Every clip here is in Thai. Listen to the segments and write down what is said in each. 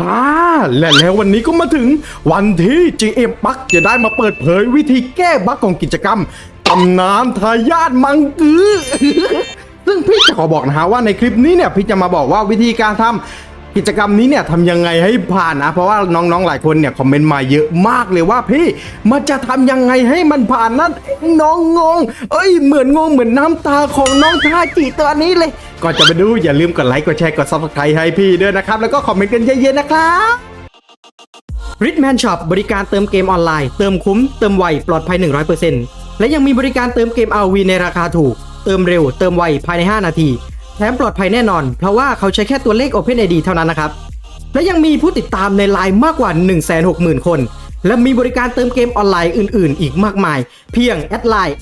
อ่าและแล้ววันนี้ก็มาถึงวันที่ GM บักจะได้มาเปิดเผยวิธีแก้บั๊กของกิจกรรมตำนานทายาทมังกือ ซึ่งพี่จะขอบอกนะฮะว่าในคลิปนี้เนี่ยพี่จะมาบอกว่าวิธีการทำ กิจกรรมนี้เนี่ยทำยังไงให้ผ่านนะ เพราะว่าน้องๆหลายคนเนี่ยคอมเมนต์มาเยอะมากเลยว่าพี่มันจะทำยังไงให้มันผ่านนั่นเองน้องงง เอ้ยเหมือนงงเหมือนน้ำตาของน้องทาจิตัวนี้เลยก่อนจะไปดูอย่าลืมกดไลค์กดแชร์กด subscribe ให้พี่ด้วยนะครับ แล้วก็คอมเมนต์กันเยอะๆนะครับ r i c h m a n Shop บริการเติมเกมออนไลน์ เติมคุ้ม เติมไว ปลอดภัย 100%และยังมีบริการเติมเกม RV ในราคาถูก เติมเร็ว เติมไว ภายใน 5 นาที แถมปลอดภัยแน่นอน เพราะว่าเขาใช้แค่ตัวเลข OpenID เท่านั้นนะครับ และยังมีผู้ติดตามในไลน์มากกว่า 160,000 คน และมีบริการเติมเกมออนไลน์อื่น ๆ อีกมากมาย เพียงแอดไลน์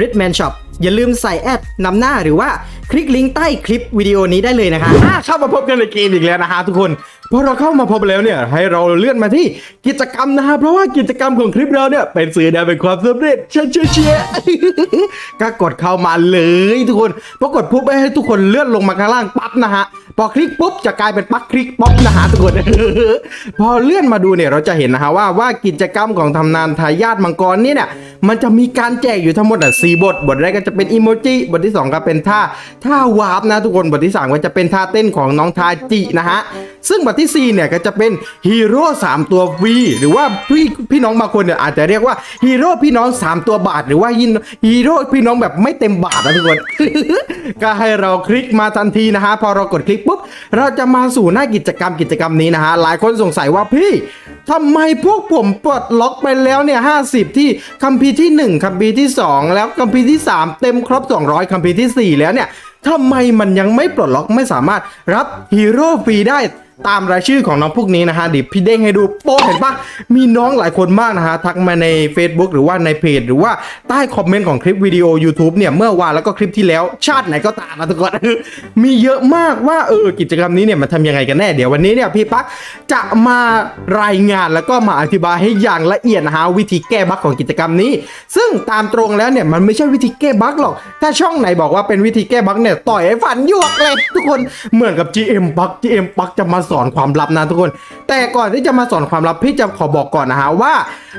r i c h m a n Shop อย่าลืมใส่แอดนำหน้าหรือว่าคลิกลิงก์ใต้คลิปวิดีโอนี้ได้เลยนะคะอะเข้ามาพบกันในเกมอีกแล้วนะคะทุกคน พอเราเข้ามาพบแล้วเนี่ยให้เราเลื่อนมาที่กิจกรรมนะฮะเพราะว่ากิจกรรมของคลิปเราเนี่ยเป็นสื่อแด้เป็นความสำเร็จเชียร์เชียร์เชียร์ก็กดเข้ามาเลยทุกคนพอกดปุ๊บให้ทุกคนเลื่อนลงมาข้างล่างปั๊บนะฮะ พอคลิกปุ๊บจะกลายเป็นปั๊บคลิกป๊อปนะฮะทุกคนพอเลื่อนมาดูเนี่ยเราจะเห็นนะฮะว่าว่ากิจกรรมของทำนานทายาทมังกรนี่เนี่ยมันจะมีการแจกอยู่ทั้งหมดอะสี่บท บทแรกก็จะเป็นอีโมจิบทที่สองก็เป็นท่าท่าวาร์ปนะทุกคนบทที่สามก็จะเป็นท่าเต้นของน้องทาจินะฮะซึ่งบทที่สี่เนี่ยก็จะเป็นฮีโร่สามตัวฟรีหรือว่าพี่พี่น้องบางคนเนี่ยอาจจะเรียกว่าฮีโร่พี่น้องสามตัวบาท หรือว่าฮีโร่พี่น้องแบบไม่เต็มบาทนะทุกคนก็ให้เราคลิกมาทันทีนะฮะพอเรากดคลิกปุ๊บเราจะมาสู่หน้ากิจกรรมกิจกรรมนี้นะฮะหลายคนสงสัยว่าพี่ทำไมพวกผมปลดล็อกไปแล้วเนี่ยห้ที่คัมภีร์ที่ 1คัมภีร์ที่ 2 แล้วคัมภีร์ที่ 3 เต็มครบ 200คัมภีร์ทีสี่4 แล้วเนี่ยทำไมมันยังไม่ปลดล็อกไม่สามารถรับฮีโร่ฟรีได้ ตามรายชื่อของน้องพวกนี้นะฮะดิพี่เด้งให้ดูโป๊เห็นปะมีน้องหลายคนมากนะฮะทักมาใน Facebook หรือว่าในเพจ หรือว่าใต้คอมเมนต์ของคลิปวิดีโอ YouTube เนี่ยเมื่อวานแล้วก็คลิปที่แล้วชาติไหนก็ตามนะทุกคนมีเยอะมากว่าเออกิจกรรมนี้เนี่ยมันทำยังไงกันแน่เดี๋ยววันนี้เนี่ยพี่ปักจะมารายงานแล้วก็มาอธิบายให้อย่างละเอียดนะฮะวิธีแก้บั๊กของกิจกรรมนี้ ซึ่งตามตรงแล้วเนี่ยมันไม่ใช่วิธีแก้บั๊กหรอก ถ้าช่องไหนบอกว่าเป็นวิธีแก้บั๊กเนี่ยต่อยให้ฝันยวกเลย ทุกคนเหมือนกับ GM บั๊ก GM บั๊กจะมาสอนความลับนะทุกคน แต่ก่อนที่จะมาสอนความลับพี่จะขอบอกก่อนนะฮะว่า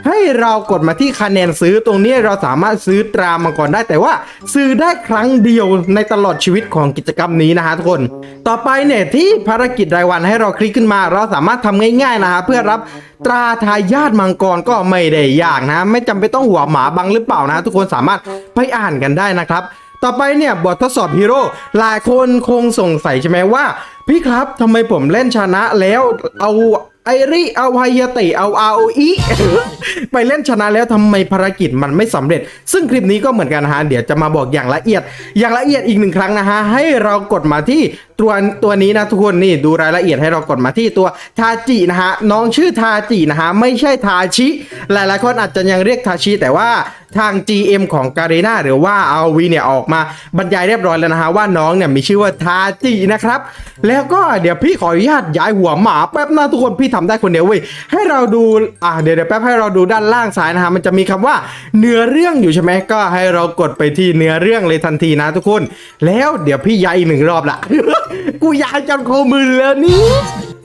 ให้เรากดมาที่คะแนนซื้อตรงนี้เราสามารถซื้อตรามังกรได้แต่ว่า ซื้อได้ครั้งเดียวในตลอดชีวิตของกิจกรรมนี้นะฮะทุกคน ต่อไปเนี่ยที่ภารกิจรายวันให้เราคลิกขึ้นมา เราสามารถทำง่ายๆนะฮะเพื่อรับตราทายาทมังกรก็ไม่ได้ยากนะ ไม่จำเป็นต้องหัวหมาบังหรือเปล่านะ ทุกคนสามารถไปอ่านกันได้นะครับ ต่อไปเนี่ยบททดสอบฮีโร่หลายคนคงสงสัยใช่ไหมว่า พี่ครับทำไมผมเล่นชนะแล้วเอา ไอริเอาไฮยาติเอาอาโออีไปเล่นชนะแล้วทำไมภารกิจมันไม่สำเร็จ ซึ่งคลิปนี้ก็เหมือนกันนะฮะเดี๋ยวจะมาบอกอย่างละเอียด อย่างละเอียดอีกหนึ่งครั้งนะฮะให้เรากดมาที่ตัวตัวนี้นะทุกคนนี่ดูรายละเอียดให้เรากดมาที่ตัวทาจินะฮะน้องชื่อทาจินะฮะไม่ใช่ทาชิ หลายๆคนอาจจะยังเรียกทาชิ แต่ว่าทาง GM ของการีนาหรือว่าอาวีเนี่ยออกมาบรรยายเรียบร้อยแล้วนะฮะว่าน้องเนี่ยมีชื่อว่าทาจินะครับ แล้วก็เดี๋ยวพี่ขออนุญาตย้ายหัวหมาแป๊บนะทุกคนพี่ททำได้คนเดียวเว้ยให้เราดูอ่าเดี๋ยวเดี๋ยวแป๊บให้เราดูด้านล่างซ้ายนะฮะมันจะมีคำว่าเนื้อเรื่องอยู่ใช่ไหมก็ให้เรากดไปที่เนื้อเรื่องเลยทันทีนะทุกคน แล้วเดี๋ยวพี่ย้ายอีกหนึ่งรอบละกูย้ายจนโคมือแล้วนี่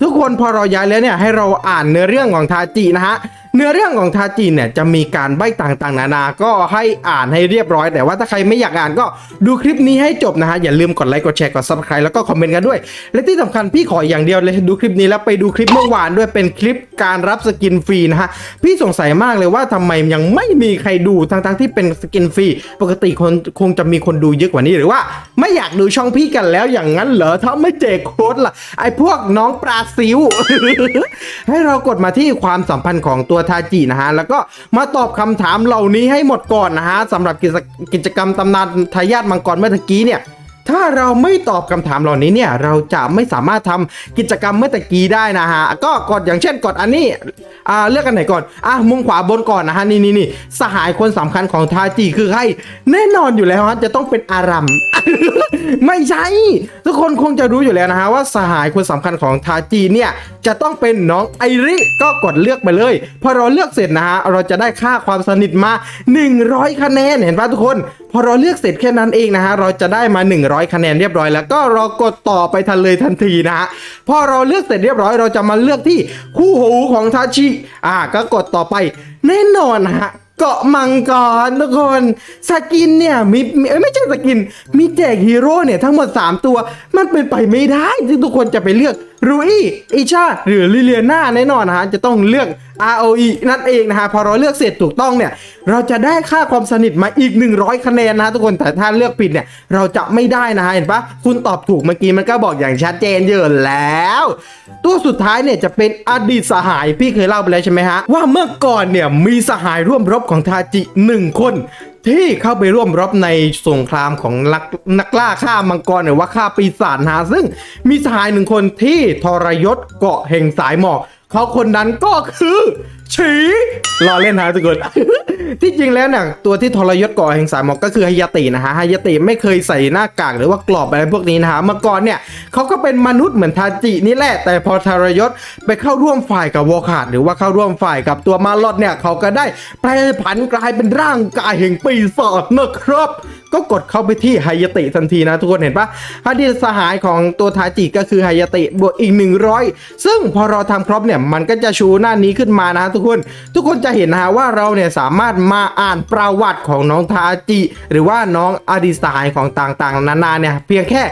ทุกคนพอเราย้ายแล้วเนี่ยให้เราอ่านเนื้อเรื่องของทาจินะฮะ นื้อเรื่องของทาจิเนี่ยจะมีการใบ้ต่างๆ นานา ก็ให้อ่านให้เรียบร้อย แต่ว่าถ้าใครไม่อยากอ่านก็ดูคลิปนี้ให้จบนะฮะ อย่าลืมกดไลค์กดแชร์กด subscribe แล้วก็คอมเมนต์กันด้วย และที่สำคัญพี่ขออย่างเดียวเลยดูคลิปนี้แล้วไปดูคลิปเมื่อวานด้วยเป็นคลิปการรับสกินฟรีนะฮะ พี่สงสัยมากเลยว่าทำไมยังไม่มีใครดูทั้งๆที่เป็นสกินฟรีปกติคนคงจะมีคนดูเยอะกว่านี้หรือว่า ไม่อยากดูช่องพี่กันแล้วอย่างนั้นเหรอถ้าไม่เจกโค้ดล่ะไอ้พวกน้องปลาซิวให้เรากดมาที่ความสัมพันธ์ของตัวทาจินะฮะแล้วก็มาตอบคำถามเหล่านี้ให้หมดก่อนนะฮะสำหรับกิจกรรมตำนานทายาทมังกรเมื่อกี้เนี่ย ถ้าเราไม่ตอบคำถามเหล่านี้เนี่ย เราจะไม่สามารถทำกิจกรรมเมื่อตะกี้ได้นะฮะ ก็กดอย่างเช่นกดอันนี้อ่าเลือกกันไหนก่อนอะมุมขวาบนก่อนนะฮะนี่นี่นี่สหายคนสำคัญของทาจิคือใครแน่นอนอยู่แล้วฮะจะต้องเป็นอารัมไม่ใช่ ทุกคนคงจะรู้อยู่แล้วนะฮะว่าสหายคนสำคัญของทาจีเนี่ยจะต้องเป็นน้องไอริก็กดเลือกไปเลยพอเราเลือกเสร็จนะฮะเราจะได้ค่าความสนิทมา 100 คะแนนเห็นป่ะทุกคน พอเราเลือกเสร็จแค่นั้นเองนะฮะเราจะได้มา 100คะแนนเรียบร้อยแล้วก็เรากดต่อไปทันเลยทันทีนะฮะพอเราเลือกเสร็จเรียบร้อยเราจะมาเลือกที่คู่หูของทาชิอ่าก็กดต่อไปแน่นอนฮะเกาะมังกรทุกคนสกินเนี่ยมีไม่ใช่สกิน มีแจกฮีโร่เนี่ยทั้งหมด 3 ตัว มันเป็นไปไม่ได้ที่ทุกคนจะไปเลือก รูอี้อิชาหรือลิเลียนาแน่นอนนะฮะจะต้องเลือก ROE นั่นเองนะฮะพอเราเลือกเสร็จถูกต้องเนี่ย เราจะได้ค่าความสนิทมาอีก 100 คะแนนนะะทุกคนแต่ถ้าเลือกผิดเนี่ย เราจะไม่ได้นะฮะเห็นปะคุณตอบถูกเมื่อกี้มันก็บอกอย่างชัดเจนเยอะแล้ว ตัวสุดท้ายเนี่ยจะเป็นอดีตสหายพี่เคยเล่าไปแล้วใช่ไหมฮะว่าเมื่อก่อนเนี่ยมีสหายร่วมรบของทาจิหนึ่งคน ที่เข้าไปร่วมรบในสงครามของนักนักล่าฆ่ามังกรหรือว่าฆ่าปีศาจนะซึ่งมีสหายหนึ่งคนที่ทรยศเกาะแห่งสายหมอกเขาคนนั้นก็คือ ฉีรอเล่นฮะทุกคนที่จริงแล้วเนี่ยตัวที่ทรยศกาะแห่งสายหมอกก็คือฮายาตินะฮะฮายาติไม่เคยใส่หน้ากากหรือว่ากรอบอะไรพวกนี้นะฮะเมื่อก่อนเนี่ยเขาก็เป็นมนุษย์เหมือนทาจินี่แหละ แต่พอทรยศไปเข้าร่วมฝ่ายกับวอคาดหรือว่าเข้าร่วมฝ่ายกับตัวมาลอดเนี่ยเขาก็ได้แปลผันกลายเป็นร่างกายแห่งปีศาจนะครับ ก็กดเข้าไปที่ไฮยติทันทีนะทุกคนเห็นปะอดีตสหายของตัวทาจิก็คือไฮยติบวกอีก 100 ซึ่งพอเราทำครบเนี่ยมันก็จะชูหน้านี้ขึ้นมานะทุกคน ทุกคนจะเห็นนะฮะว่าเราเนี่ยสามารถมาอ่านประวัติของน้องทาจิ หรือว่าน้องอดีตสหายของต่างๆ นานาเนี่ยเพียงแค่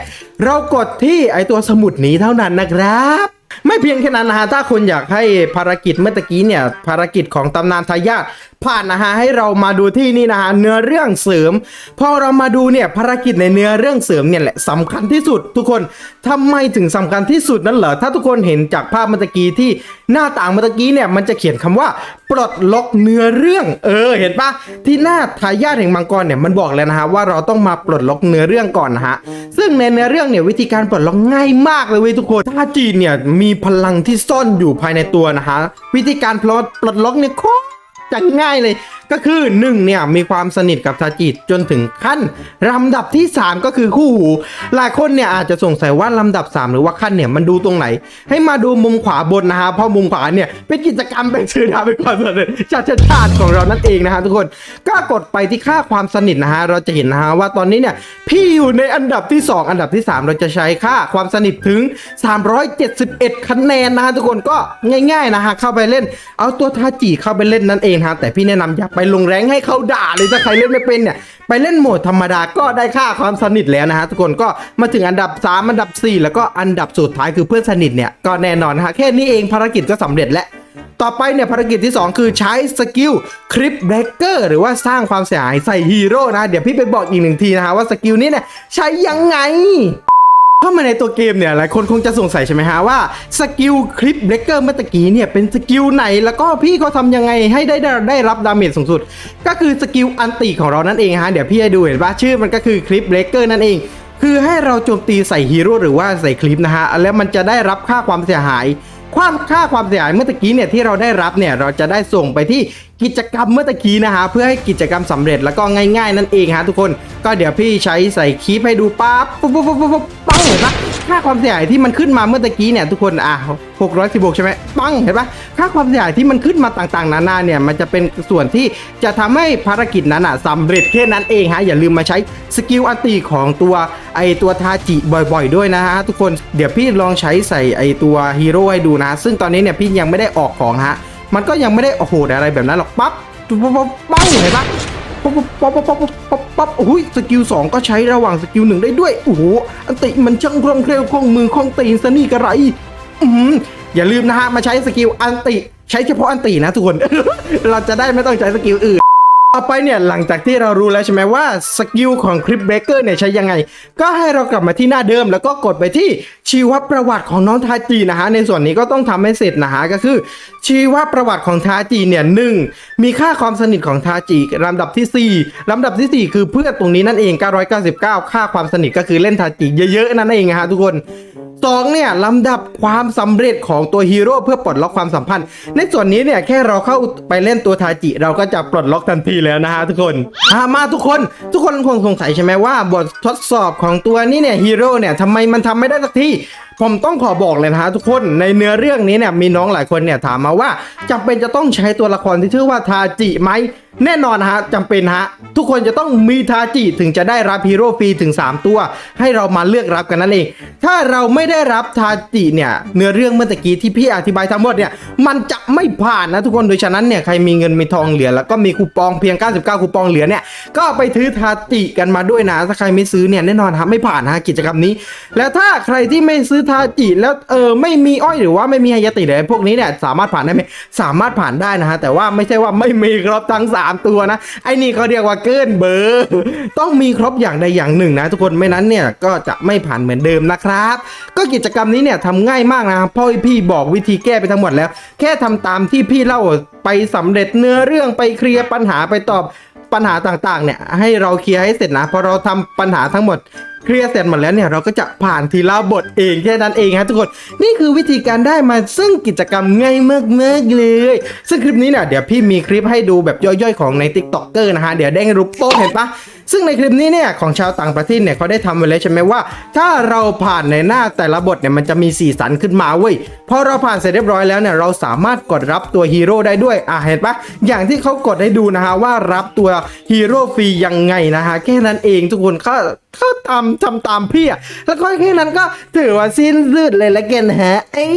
เรากดที่ไอตัวสมุดนี้เท่านั้นนะครับไม่เพียงแค่นั้นนะฮะถ้าคุณอยากให้ภารกิจเมื่อกี้เนี่ยภารกิจของตำนานทายาท ผ่านนะฮะให้เรามาดูที่นี่นะฮะเนื้อเรื่องเสริมพอเรามาดูเนี่ยภารกิจในเนื้อเรื่องเสริมเนี่ยแหละสำคัญที่สุดทุกคนทำไมถึงสำคัญที่สุดนั่นเหรอถ้าทุกคนเห็นจากภาพเมื่อตะกี้ที่หน้าต่างเมื่อตะกี้เนี่ยมันจะเขียนคำว่าปลดล็อกเนื้อเรื่อง เออ เห็นปะที่หน้าทายาทแห่งมังกรเนี่ยมันบอกแล้วนะฮะว่าเราต้องมาปลดล็อกเนื้อเรื่องก่อนนะฮะซึ่งในเนื้อเรื่องเนี่ยวิธีการปลดล็อกง่ายมากเลยเว้ยทุกคนถ้าจีนเนี่ยมีพลังที่ซ่อนอยู่ภายในตัวนะฮะวิธีการปลดปลดล็อกเนี่ยโค ตรจะง่ายเลย ก็คือ1เนี่ยมีความสนิทกับทาจิจนถึงขั้นลำดับที่ 3 ก็คือคู่หู หลายคนเนี่ยอาจจะสงสัยว่าลำดับ 3 หรือว่าขั้นเนี่ยมันดูตรงไหน ให้มาดูมุมขวาบนนะฮะเพราะมุมขวาเนี่ยเป็นกิจกรรมเป็นชื่อดาวเป็นความสำเร็จชาติชาติของเรานั่นเองนะฮะทุกคนก็กดไปที่ค่าความสนิทนะฮะเราจะเห็นนะฮะว่าตอนนี้เนี่ยพี่อยู่ในอันดับที่ 2 อันดับที่ 3 เราจะใช้ค่าความสนิทถึง 371 คะแนนนะฮะทุกคนก็ง่ายๆนะฮะเข้าไปเล่น เอาตัวทาจิเข้าไปเล่นนั่นเองฮะแต่พี่แนะนำอย่าไปลงแรงให้เขาด่าเลยถ้าใครเล่นไม่เป็นเนี่ยไปเล่นโหมดธรรมดาก็ได้ค่าความสนิทแล้วนะฮะทุกคนก็มาถึงอันดับ 3 อันดับ 4 แล้วก็อันดับสุดท้ายคือเพื่อนสนิทเนี่ยก็แน่นอนนะฮะแค่นี้เองภารกิจก็สำเร็จแล้วต่อไปเนี่ยภารกิจที่ 2 คือใช้สกิลคลิปเบรกเกอร์หรือว่าสร้างความเสียหายใส่ฮีโร่นะ เดี๋ยวพี่ไปบอกอีกหนึ่งทีนะฮะว่าสกิลนี้เนี่ยใช้ยังไง มาในตัวเกมเนี่ยหลายคนคงจะสงสัยใช่ไหมฮะว่าสกิลคลิปเบรกเกอร์เมื่อกี้เนี่ยเป็นสกิลไหนแล้วก็พี่เขาทำยังไงให้ได้ได้ไดรับดาเมจสูงสุด ก็คือสกิลอันติของเรานั่นเองฮะเดี๋ยวพี่ให้ดูเห็นปะชื่อมันก็คือคลิปเบรกเกอร์นั่นเอง คือให้เราโจมตีใส่ฮีโร่หรือว่าใส่คลิปนะฮะแล้วมันจะได้รับค่าความเสียหาย ความค่าความเสียหายเมื่อตะกี้เนี่ยที่เราได้รับเนี่ยเราจะได้ส่งไปที่กิจกรรมเมื่อตะกี้นะฮะเพื่อให้กิจกรรมสำเร็จแล้วก็ง่ายๆ นั่นเองฮะทุกคนก็เดี๋ยวพี่ใช้ใส่คลิปให้ดูปั๊บปุ๊บปุ๊บปุ๊บปุ๊บปุ๊บปังเห็นปะค่าความเสียหายที่มันขึ้นมาเมื่อตะกี้เนี่ยทุกคนอะ 616 ใช่ไหมปังเห็นปะค่าความเสียหายที่มันขึ้นมาต่างๆ นานาเนี่ย มันจะเป็นส่วนที่จะทำให้ภารกิจนั้นอะสำเร็จแค่นั้นเองฮะ อย่าลืมมาใช้สกิลอันตีของตัวไอตัวทาจิบ่อยๆ ด้วยนะฮะ ทุกคนเดี๋ยวพี่ลองใช้ใส่ไอตัวฮีโร่ให้ดูนะ ซึ่งตอนนี้เนี่ยพี่ยังไม่ได้ออกของฮะมันก็ยังไม่ได้โอ้โหอะไรแบบนั้นหรอกปั๊บปุ๊บปุ๊บปุ๊บปั๊บเห็นปะปั๊บปั๊บปั๊บปั๊บปั๊บปั๊บปั๊บโอ้ยสกิลสองก็ใช้ระหว่างสกิลหนึ่งได้ด้วย โอ้โห อันติมันช่างคล่องแคล่วคล่องมือคล่องตีนซะนี่กระไร อืมอย่าลืมนะฮะมาใช้สกิลอันติใช้เฉพาะอันตินะทุกคน เราจะได้ไม่ต้องใช้สกิลอื่น ต่อไปเนี่ยหลังจากที่เรารู้แล้วใช่ไหมว่าสกิลของคลิปเบรกเกอร์เนี่ยใช้ยังไง ก็ให้เรากลับมาที่หน้าเดิม แล้วก็กดไปที่ชีวประวัติของน้องทาจีนะฮะในส่วนนี้ก็ต้องทำให้เสร็จนะฮะก็คือ ชีวประวัติของทาจีเนี่ยหนึ่งมีค่าความสนิทของทาจีลำดับที่ 4ลำดับทีสี่4 คือเพื่อนตรงนี้นั่นเอง 999 ค่าความสนิทก็คือเล่นทาจีเยอะๆนั่นเองนะฮะทุกคน สองเนี่ยลำดับความสำเร็จของตัวฮีโร่เพื่อปลดล็อกความสัมพันธ์ ในส่วนนี้เนี่ยแค่เราเข้าไปเล่นตัวทาจิ เราก็จะปลดล็อกทันทีแล้วนะฮะทุกคนอามาทุกคน ทุกคนคงสงสัยใช่ไหมว่า บททดสอบของตัวนี้เนี่ยฮีโร่เนี่ยทำไมมันทำไม่ได้สักที ผมต้องขอบอกเลยนะฮะทุกคนในเนื้อเรื่องนี้เนี่ยมีน้องหลายคนเนี่ยถามมาว่าจำเป็นจะต้องใช้ตัวละครที่ชื่อว่าทาจิไหมแน่นอนฮะจำเป็นฮะทุกคนจะต้องมีทาจิถึงจะได้รับฮีโร่ฟรีถึง 3 ตัว ให้เรามาเลือกรับกันนั่นเอง ถ้าเราไม่ได้รับทาจิเนี่ยเนื้อเรื่องเมื่อกี้ที่พี่อธิบายทั้งหมดเนี่ยมันจะไม่ผ่านนะทุกคนโดยฉะนั้นเนี่ยใครมีเงินมีทองเหลือ แล้วก็มีคูปองเพียง 99 คูปองเหลือเนี่ยก็ไปซื้อทาจิกันมาด้วยนะถ้าใครไม่ซื้อเนี่ยแน่นอนครับไม่ผ่านนะกิจกรรมนี้ แล้วถ้าใครที่ไม่ซื้อทาจิแล้วเออไม่มีอ้อยหรือว่าไม่มีไฮยาติเลยพวกนี้เนี่ยสามารถผ่านได้ไหมสามารถผ่านได้นะฮะแต่ว่าไม่ใช่ว่าไม่มีครบทั้ง 3 ตัวนะไอ้นี่เขาเรียกว่าเกินเบอร์ ต้องมีครบอย่างใดอย่างหนึ่งนะทุกคนไม่นั้นเนี่ยก็จะไม่ผ่านเหมือนเดิมนะครับ ก็กิจกรรมนี้เนี่ยทำง่ายมากนะครับพ่อพี่บอกวิธีแก้ไปทั้งหมดแล้ว แค่ทำตามที่พี่เล่าไปสำเร็จเนื้อเรื่องไปเคลียร์ปัญหาไปตอบ ปัญหาต่างๆเนี่ยให้เราเคลียร์ให้เสร็จนะพอเราทำปัญหาทั้งหมดเคลียร์เสร็จหมดแล้วเนี่ยเราก็จะผ่านทีละบทเองแค่นั้นเองฮะทุกคนนี่คือวิธีการได้มาซึ่งกิจกรรมง่ายมากๆเลย ซึ่งคลิปนี้เนี่ยเดี๋ยวพี่มีคลิปให้ดูแบบย่อยๆของใน t ิ k t o k เกอร์นะฮะเดี๋ยวได้รูปโป้เห็นปะ ซึ่งในคลิปนี้เนี่ยของชาวต่างประเทศเนี่ยเขาได้ทำไว้แล้วใช่ไหมว่า ถ้าเราผ่านในหน้าแต่ละบทเนี่ยมันจะมีสีสันขึ้นมาเว้ยพอเราผ่านเสร็จเรียบร้อยแล้วเนี่ยเราสามารถกดรับตัวฮีโร่ได้ด้วยอะเห็นปะอย่างที่เขากดให้ดูนะฮะว่ารับตัวฮีโร่ฟรียังไงนะฮะแค่นั้นเองทุกคนเขาเขาทำทำตามพี่อะแล้วก็แค่นั้นก็ถือว่าสิ้นสุดเลยละกันฮะเอ้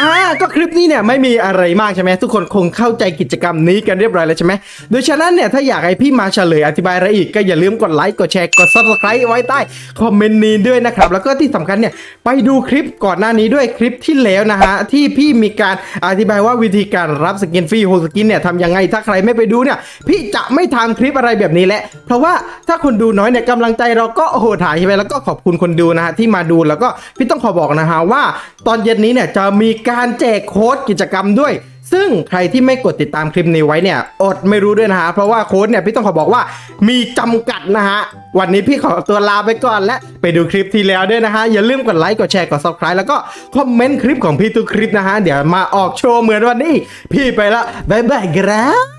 อ่าก็คลิปนี้เนี่ยไม่มีอะไรมากใช่ไหมทุกคนคงเข้าใจกิจกรรมนี้กันเรียบร้อยแล้วใช่ไหมโดยฉะนั้นเนี่ยถ้าอยากให้พี่มาเฉลยอธิบายอะไรอีกก็อย่าลืมกดไลค์กดแชร์กด subscribe ไว้ใต้คอมเมนต์นี้ด้วยนะครับ แล้วก็ที่สำคัญเนี่ยไปดูคลิปก่อนหน้านี้ด้วยคลิปที่แล้วนะฮะที่พี่มีการอธิบายว่าวิธีการรับสกินฟรีโฮสกินเนี่ยทำยังไงถ้าใครไม่ไปดูเนี่ย พี่จะไม่ทำคลิปอะไรแบบนี้แหละ เพราะว่าถ้าคนดูน้อยเนี่ยกำลังใจเราก็โอ้โหายไหมแล้วก็ขอบคุณคนดูนะฮะที่มาดูแล้วก็พี่ต้องขอบอกนะฮะว่า ตอนเย็นนี้เนี่ยจะมีการแจกโค้ดกิจกรรมด้วย ซึ่งใครที่ไม่กดติดตามคลิปนี้ไว้เนี่ย อดไม่รู้ด้วยนะฮะ เพราะว่าโค้ดเนี่ยพี่ต้องขอบอกว่ามีจำกัดนะฮะ วันนี้พี่ขอตัวลาไปก่อนและไปดูคลิปที่แล้วด้วยนะฮะ อย่าลืมกดไลค์กดแชร์กด subscribe แล้วก็คอมเมนต์คลิปของพี่ทุกคลิปนะฮะ เดี๋ยวมาออกโชว์เหมือนวันนี้ พี่ไปละบ๊ายบายครับ